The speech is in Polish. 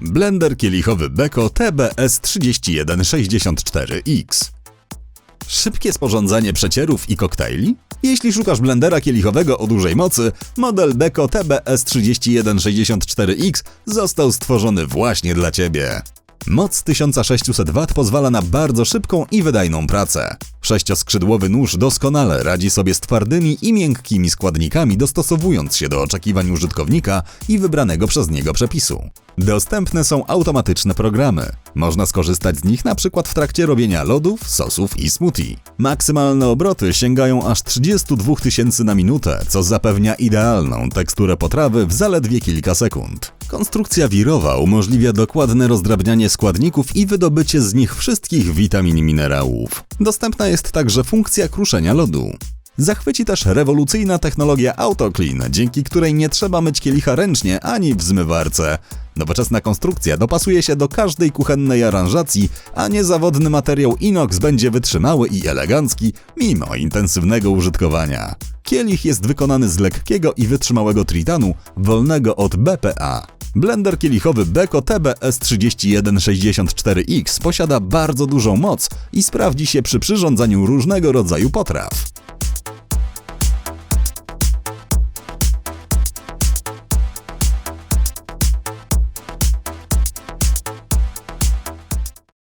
Blender kielichowy Beko TBS 3164X. Szybkie sporządzanie przecierów i koktajli? Jeśli szukasz blendera kielichowego o dużej mocy, model Beko TBS 3164X został stworzony właśnie dla Ciebie. Moc 1600 W pozwala na bardzo szybką i wydajną pracę. Sześcioskrzydłowy nóż doskonale radzi sobie z twardymi i miękkimi składnikami, dostosowując się do oczekiwań użytkownika i wybranego przez niego przepisu. Dostępne są automatyczne programy. Można skorzystać z nich na przykład w trakcie robienia lodów, sosów i smoothie. Maksymalne obroty sięgają aż 32 tysięcy na minutę, co zapewnia idealną teksturę potrawy w zaledwie kilka sekund. Konstrukcja wirowa umożliwia dokładne rozdrabnianie składników i wydobycie z nich wszystkich witamin i minerałów. Dostępna jest także funkcja kruszenia lodu. Zachwyci też rewolucyjna technologia AutoClean, dzięki której nie trzeba myć kielicha ręcznie ani w zmywarce. Nowoczesna konstrukcja dopasuje się do każdej kuchennej aranżacji, a niezawodny materiał inox będzie wytrzymały i elegancki mimo intensywnego użytkowania. Kielich jest wykonany z lekkiego i wytrzymałego tritanu, wolnego od BPA. Blender kielichowy Beko TBS 3164X posiada bardzo dużą moc i sprawdzi się przy przyrządzaniu różnego rodzaju potraw.